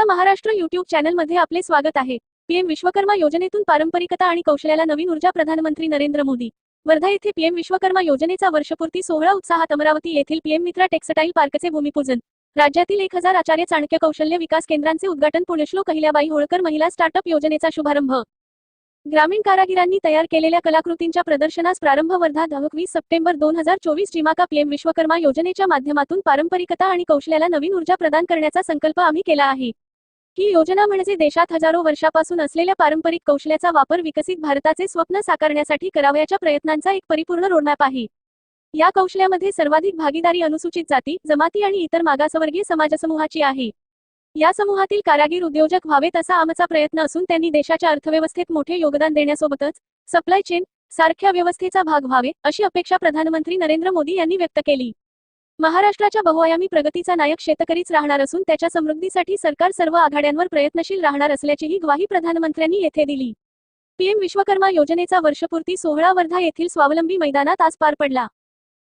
आपल्या महाराष्ट्र युट्यूब चॅनलमध्ये आपले स्वागत आहे. पीएम विश्वकर्मा योजनेतून पारंपरिकता आणि कौशल्याला नवीन ऊर्जा प्रधानमंत्री नरेंद्र मोदी. वर्धा येथे पीएम विश्वकर्मा योजनेचा वर्षपूर्ती सोहळा उत्साहात अमरावती येथील पीएम मित्रा टेक्सटाईल पार्कचे भूमिपूजन. राज्यातील एक हजार आचार्य चाणक्य कौशल्य विकास केंद्रांचे उद्घाटन पुण्यश्लोक अहिल्याबाई होळकर महिला स्टार्टअप योजनेचा शुभारंभ. ग्रामीण कारागिरांनी तयार केलेल्या कलाकृतींच्या प्रदर्शनास प्रारंभ वर्धा दहावीस सप्टेंबर दोन हजार चोवीस जिमाका पीएम विश्वकर्मा योजनेच्या माध्यमातून पारंपरिकता आणि कौशल्याला नवीन ऊर्जा प्रदान करण्याचा संकल्प आम्ही केला आहे. ही योजना म्हणजे देशात हजारो वर्षापासून असलेल्या पारंपरिक कौशल्याचा वापर विकसित भारताचे स्वप्न साकारण्यासाठी करावयाच्या प्रयत्नांचा एक परिपूर्ण रोडमॅप आहे. या कौशल्यामध्ये सर्वाधिक भागीदारी अनुसूचित जाती जमाती आणि इतर मागासवर्गीय समाजसमूहाची आहे. या समूहातील कारागीर उद्योजक व्हावेत असा आमचा प्रयत्न असून त्यांनी देशाच्या अर्थव्यवस्थेत मोठे योगदान देण्यासोबतच सप्लाय चेन सारख्या व्यवस्थेचा भाग व्हावे अशी अपेक्षा प्रधानमंत्री नरेंद्र मोदी यांनी व्यक्त केली. महाराष्ट्राच्या बहुआयामी प्रगतीचा नायक शेतकरीच राहणार असून त्याच्या समृद्धीसाठी सरकार सर्व आघाड्यांवर प्रयत्नशील राहणार असल्याचीही ग्वाही प्रधानमंत्र्यांनी येथे दिली. पीएम विश्वकर्मा योजनेचा वर्षपूर्ती सोहळा वर्धा येथील स्वावलंबी मैदानात आज पार पडला.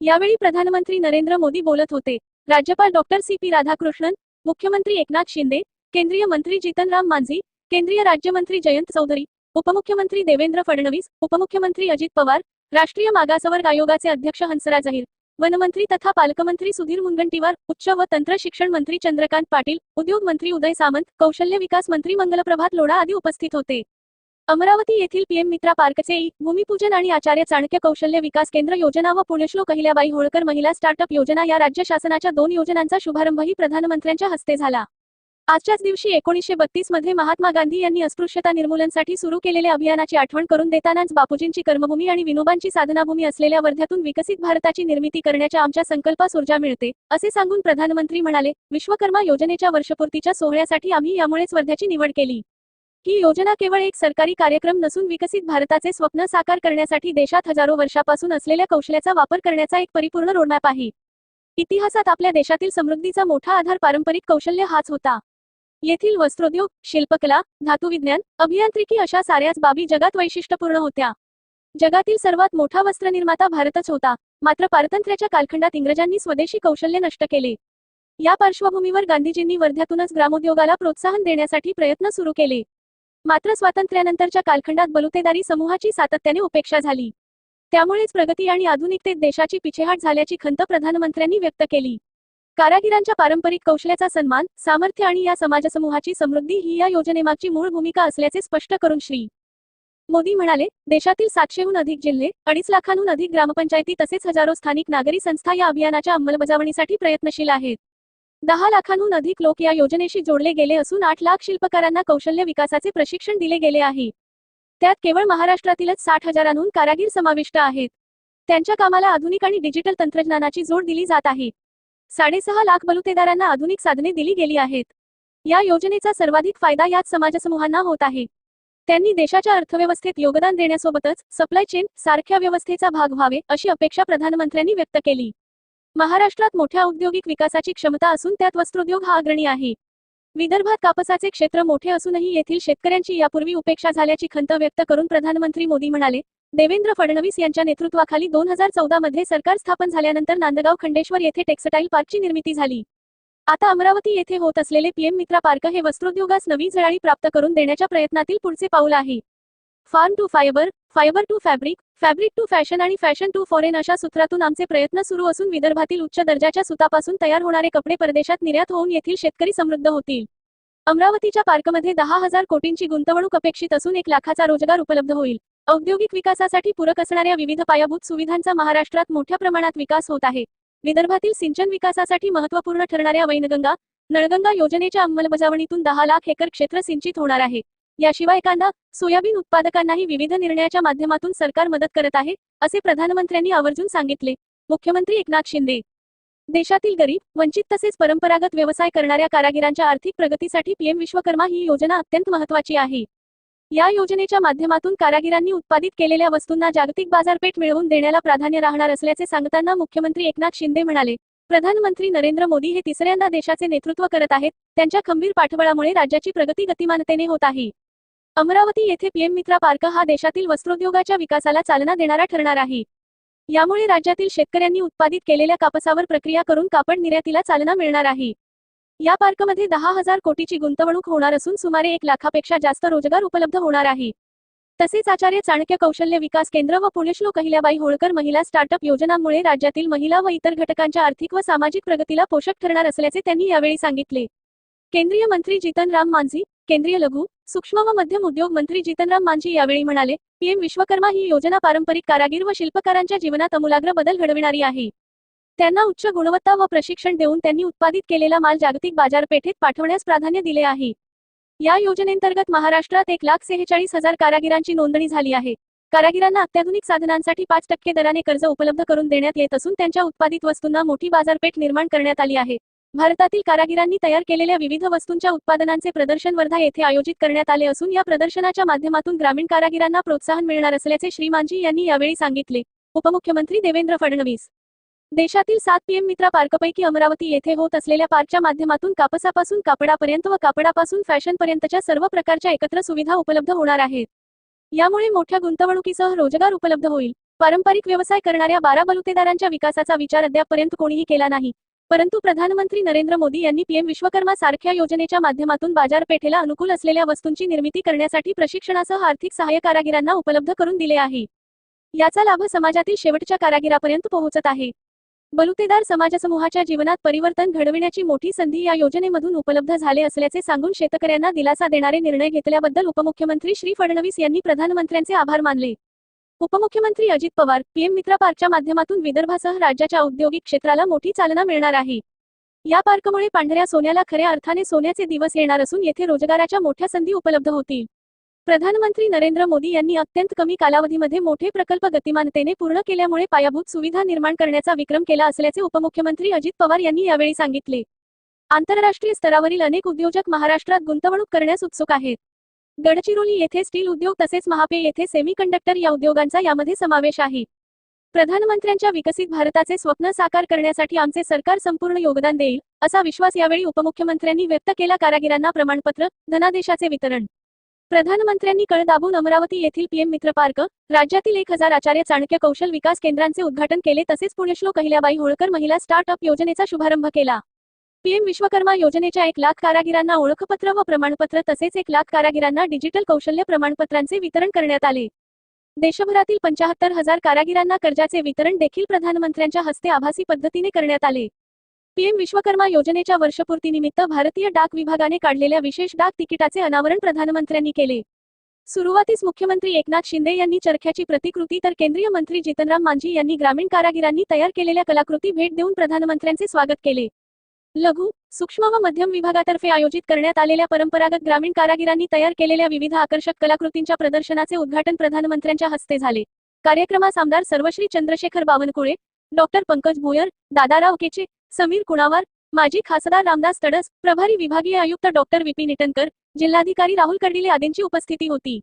यावेळी प्रधानमंत्री नरेंद्र मोदी बोलत होते. राज्यपाल डॉक्टर सी. पी. राधाकृष्णन मुख्यमंत्री एकनाथ शिंदे केंद्रीय मंत्री जितनराम मांझी केंद्रीय राज्यमंत्री जयंत चौधरी उपमुख्यमंत्री देवेंद्र फडणवीस उपमुख्यमंत्री अजित पवार राष्ट्रीय मागासवर्ग आयोगाचे अध्यक्ष हंसराज अहिर वनमंत्री तथा पालकमंत्री सुधीर मुनगंटीवार उच्च व तंत्र शिक्षण मंत्री चंद्रकांत पाटील उद्योग मंत्री उदय सामंत कौशल्य विकास मंत्री मंगलप्रभात लोढा आदी उपस्थित होते. अमरावती येथील पीएम मित्रा पार्कचे भूमिपूजन आणि आचार्य चाणक्य कौशल्य विकास केंद्र योजना व पुण्यश्लोक अहिल्याबाई होळकर महिला स्टार्टअप योजना या राज्य शासनाच्या दोन योजनांचा शुभारंभही प्रधानमंत्र्यांच्या हस्ते झाला. आजच्याच दिवशी एकोणीसशे बत्तीसमध्ये महात्मा गांधी यांनी अस्पृश्यता निर्मूलनसाठी सुरू केलेल्या अभियानाची आठवण करून देतानाच बापूजींची कर्मभूमी आणि विनोबांची साधनाभूमी असलेल्या वर्ध्यातून विकसित भारताची निर्मिती करण्याच्या आमच्या संकल्पास ऊर्जा मिळते असे सांगून प्रधानमंत्री म्हणाले विश्वकर्मा योजनेच्या वर्षपूर्तीच्या सोहळ्यासाठी आम्ही यामुळेच वर्ध्याची निवड केली. ही योजना केवळ एक सरकारी कार्यक्रम नसून विकसित भारताचे स्वप्न साकार करण्यासाठी देशात हजारो वर्षापासून असलेल्या कौशल्याचा वापर करण्याचा एक परिपूर्ण रोडमॅप आहे. इतिहासात आपल्या देशातील समृद्धीचा मोठा आधार पारंपरिक कौशल्य हाच होता. येथील वस्त्रोद्योग शिल्पकला धातुविज्ञान अभियांत्रिकी अशा साऱ्याच बाबी जगात वैशिष्ट्यपूर्ण होत्या. जगातील सर्वात मोठा वस्त्रनिर्माता भारतच होता मात्र पारतंत्र्याच्या कालखंडात इंग्रजांनी स्वदेशी कौशल्य नष्ट केले. या पार्श्वभूमीवर गांधीजींनी वर्ध्यातूनच ग्रामोद्योगाला प्रोत्साहन देण्यासाठी प्रयत्न सुरू केले. मात्र स्वातंत्र्यानंतरच्या कालखंडात बलुतेदारी समूहाची सातत्याने उपेक्षा झाली. त्यामुळेच प्रगती आणि आधुनिकतेत देशाची पिछेहाट झाल्याची खंत प्रधानमंत्र्यांनी व्यक्त केली. कारागिरांच्या पारंपरिक कौशल्याचा सन्मान सामर्थ्य आणि या समाजसमूहाची समृद्धी ही या योजनेमागची मूळ भूमिका असल्याचे स्पष्ट करून श्री. मोदी म्हणाले देशातील सातशेहून अधिक जिल्हे अडीच लाखांहून अधिक ग्रामपंचायती तसेच हजारो स्थानिक नागरी संस्था या अभियानाच्या अंमलबजावणीसाठी प्रयत्नशील आहेत. दहा लाखांहून अधिक लोक या योजनेशी जोडले गेले असून आठ लाख शिल्पकारांना कौशल्य विकासाचे प्रशिक्षण दिले गेले आहे. त्यात केवळ महाराष्ट्रातीलच साठ हजारांहून कारागीर समाविष्ट आहेत. त्यांच्या कामाला आधुनिक आणि डिजिटल तंत्रज्ञानाची जोड दिली जात आहे. साडेसहा लाख बलुतेदारांना आधुनिक साधने दिली गेली आहेत. या योजनेचा सर्वाधिक फायदा याच समाजसमूहांना होत आहे. त्यांनी देशाच्या अर्थव्यवस्थेत योगदान देण्यासोबतच सप्लाय चेन सारख्या व्यवस्थेचा भाग व्हावे अशी अपेक्षा प्रधानमंत्र्यांनी व्यक्त केली. महाराष्ट्रात मोठ्या औद्योगिक विकासाची क्षमता असून त्यात वस्त्रोद्योग हा अग्रणी आहे. विदर्भात कापसाचे क्षेत्र मोठे असूनही येथील शेतकऱ्यांची यापूर्वी उपेक्षा झाल्याची खंत व्यक्त करून प्रधानमंत्री मोदी म्हणाले देवेंद्र फडणवीस यांच्या नेतृत्वाखाली दोन हजार चौदा मध्ये सरकार स्थापन झाल्यानंतर नांदगाव खंडेश्वर येथे टेक्सटाईल पार्कची निर्मिती झाली. आता अमरावती येथे होत असलेले पीएम मित्रा पार्क हे वस्त्रोद्योगास नवी झळाळी प्राप्त करून देण्याच्या प्रयत्नातील पुढचे पाऊल आहे. Farm to fibre fibre to fabric fabric to fashion आणि फॅशन टू फॉरेन अशा सूत्रातून आमचे प्रयत्न सुरू असून विदर्भातील उच्च दर्जाच्या सुतापासून तयार होणारे कपडे परदेशात निर्यात होऊन येथील शेतकरी समृद्ध होतील. अमरावतीच्या पार्कमध्ये दहा हजार कोटींची गुंतवणूक अपेक्षित असून एक लाखाचा रोजगार उपलब्ध होईल. औद्योगिक विकासासाठी पूरक असणाऱ्या विविध पायाभूत सुविधांचा महाराष्ट्रात मोठ्या प्रमाणात विकास होत आहे. विदर्भातील सिंचन विकासासाठी महत्त्वपूर्ण ठरणाऱ्या वैनगंगा नळगंगा योजनेच्या अंमलबजावणीतून दहा लाख हेकर क्षेत्र सिंचित होणार आहे. याशिवाय कांदा सोयाबीन उत्पादकांनाही विविध निर्णयाच्या माध्यमातून सरकार मदत करत आहे असे प्रधानमंत्र्यांनी आवर्जून सांगितले. मुख्यमंत्री एकनाथ शिंदे. देशातील गरीब वंचित तसेच परंपरागत व्यवसाय करणाऱ्या कारागिरांच्या आर्थिक प्रगतीसाठी पीएम विश्वकर्मा ही योजना अत्यंत महत्वाची आहे. या योजनेच्या माध्यमातून कारागिरांनी उत्पादित केलेल्या वस्तूंना जागतिक बाजारपेठ मिळवून देण्याला प्राधान्य राहणार असल्याचे सांगताना मुख्यमंत्री एकनाथ शिंदे म्हणाले. प्रधानमंत्री नरेंद्र मोदी हे तिसऱ्यांदा देशाचे नेतृत्व करत आहेत. त्यांच्या खंबीर पाठबळामुळे राज्याची प्रगती गतिमानतेने होत आहे. अमरावती येथे पीएम मित्रा पार्क हा देशातील वस्त्रोद्योगाच्या विकासाला चालना देणारा ठरणार आहे. यामुळे राज्यातील शेतकऱ्यांनी उत्पादित केलेल्या कापसावर प्रक्रिया करून कापड निर्यातीला चालना मिळणार आहे. या पार्कमध्ये दहा हजार कोटीची गुंतवणूक होणार असून सुमारे एक लाखापेक्षा जास्त रोजगार उपलब्ध होणार आहे. तसेच आचार्य चाणक्य कौशल्य विकास केंद्र व पुण्यश्लोक अहिल्याबाई होळकर महिला स्टार्टअप योजनांमुळे राज्यातील महिला व इतर घटकांच्या आर्थिक व सामाजिक प्रगतीला पोषक ठरणार असल्याचे त्यांनी यावेळी सांगितले. केंद्रीय मंत्री जितन राम मांझी केंद्रीय लघु सूक्ष्म व मध्यम उद्योग मंत्री जितनराम मांझी यावेळी म्हणाले पीएम विश्वकर्मा ही योजना पारंपरिक कारागीर व शिल्पकारांच्या जीवनात अमूलाग्र बदल घडविणारी आहे. त्यांना उच्च गुणवत्ता व प्रशिक्षण देऊन त्यांनी उत्पादित केलेला माल जागतिक बाजारपेठेत पाठवण्यास प्राधान्य दिले आहे. या योजनेंतर्गत महाराष्ट्रात एक लाख सेहेचाळीस हजार कारागिरांची नोंदणी झाली आहे. कारागिरांना अत्याधुनिक साधनांसाठी पाच टक्के दराने कर्ज उपलब्ध करून देण्यात येत असून त्यांच्या उत्पादित वस्तूंना मोठी बाजारपेठ निर्माण करण्यात आली आहे. भारतातील कारागिरांनी तयार केलेल्या विविध वस्तूंच्या उत्पादनांचे प्रदर्शन वर्धा येथे आयोजित करण्यात आले असून या प्रदर्शनाच्या माध्यमातून ग्रामीण कारागिरांना प्रोत्साहन मिळणार असल्याचे श्रीमानजी यांनी यावेळी सांगितले. उपमुख्यमंत्री देवेंद्र फडणवीस देशातील सात पीएम मित्रा पार्कपैकी अमरावती येथे होत असलेल्या पार्कच्या माध्यमातून कापसापासून कापडापर्यंत व कापडापासून फॅशनपर्यंतच्या सर्व प्रकारच्या एकत्र सुविधा उपलब्ध होणार आहेत. यामुळे मोठ्या गुंतवणुकीसह रोजगार उपलब्ध होईल. पारंपरिक व्यवसाय करणाऱ्या बारा बलुतेदारांच्या विकासाचा विचार अद्यापपर्यंत कोणीही केला नाही. परंतु प्रधानमंत्री नरेंद्र मोदी यांनी पीएम विश्वकर्मा सारख्या योजनेच्या माध्यमातून बाजारपेठेला अनुकूल असलेल्या वस्तूंची निर्मिती करण्यासाठी प्रशिक्षणासह आर्थिक सहाय्य कारागिरांना उपलब्ध करून दिले आहे. याचा लाभ समाजातील शेवटच्या कारागिरापर्यंत पोहोचत आहे. बलुतेदार समाजसमूहाच्या जीवनात परिवर्तन घडविण्याची मोठी संधी या योजनेमधून उपलब्ध झाले असल्याचे सांगून शेतकऱ्यांना दिलासा देणारे निर्णय घेतल्याबद्दल उपमुख्यमंत्री श्री फडणवीस यांनी प्रधानमंत्र्यांचे आभार मानले. उपमुख्यमंत्री अजित पवार पीएम मित्रा पार्कच्या माध्यमातून विदर्भासह राज्याच्या औद्योगिक क्षेत्राला मोठी चालना मिळणार आहे. या पार्कमुळे पांढऱ्या सोन्याला खऱ्या अर्थाने सोन्याचे दिवस येणार असून येथे रोजगाराच्या मोठ्या संधी उपलब्ध होतील. प्रधानमंत्री नरेंद्र मोदी यांनी अत्यंत कमी कालावधीमध्ये मोठे प्रकल्प गतिमानतेने पूर्ण केल्यामुळे पायाभूत सुविधा निर्माण करण्याचा विक्रम केला असल्याचे उपमुख्यमंत्री अजित पवार यांनी यावेळी सांगितले. आंतरराष्ट्रीय स्तरावरील अनेक उद्योजक महाराष्ट्रात गुंतवणूक करण्यास उत्सुक आहेत. गडचिरोली येथे स्टील उद्योग तसेच महापे येथे सेमीकंडक्टर या उद्योगांचा यामध्ये समावेश आहे. प्रधानमंत्र्यांच्या विकसित भारताचे स्वप्न साकार करण्यासाठी आमचे सरकार संपूर्ण योगदान देईल असा विश्वास यावेळी उपमुख्यमंत्र्यांनी व्यक्त केला. कारागिरांना प्रमाणपत्र धनादेशाचे वितरण प्रधानमंत्र्यांनी कळ दाबून अमरावती येथील पीएम मित्र पार्क राज्यातील एक हजार आचार्य चाणक्य कौशल विकास केंद्रांचे उद्घाटन केले तसेच पुण्यश्लोक अहिल्याबाई होळकर महिला स्टार्टअप योजनेचा शुभारंभ केला. पीएम विश्वकर्मा योजनेच्या एक लाख कारागिरांना ओळखपत्र व प्रमाणपत्र तसेच एक लाख कारागिरांना डिजिटल कौशल्य प्रमाणपत्रांचे वितरण करण्यात आले. देशभरातील पंचाहत्तर हजार कारागिरांना कर्जाचे वितरण देखील प्रधानमंत्र्यांच्या हस्ते आभासी पद्धतीने करण्यात आले. पीएम विश्वकर्मा योजनेच्या वर्षपूर्तीनिमित्त भारतीय डाक विभागाने काढलेल्या विशेष डाक तिकिटाचे अनावरण प्रधानमंत्र्यांनी केले. सुरुवातीस मुख्यमंत्री एकनाथ शिंदे यांनी चरख्याची प्रतिकृती तर केंद्रीय मंत्री जितनराम मांझी यांनी ग्रामीण कारागिरांनी तयार केलेल्या कलाकृती भेट देऊन प्रधानमंत्र्यांचे स्वागत केले. लघु सूक्ष्म व मध्यम विभागातर्फे आयोजित करण्यात आलेल्या परंपरागत ग्रामीण कारागिरांनी तयार केलेल्या विविध आकर्षक कलाकृतींच्या प्रदर्शनाचे उद्घाटन प्रधानमंत्र्यांच्या हस्ते झाले. कार्यक्रमास आमदार सर्वश्री चंद्रशेखर बावनकुळे डॉक्टर पंकज भोयर दादाराव केचे समीर कुणावार माजी खासदार रामदास तडस प्रभारी विभागीय आयुक्त डॉक्टर विपिन इटनकर जिल्हाधिकारी राहुल कर्डिले आदींची उपस्थिती होती.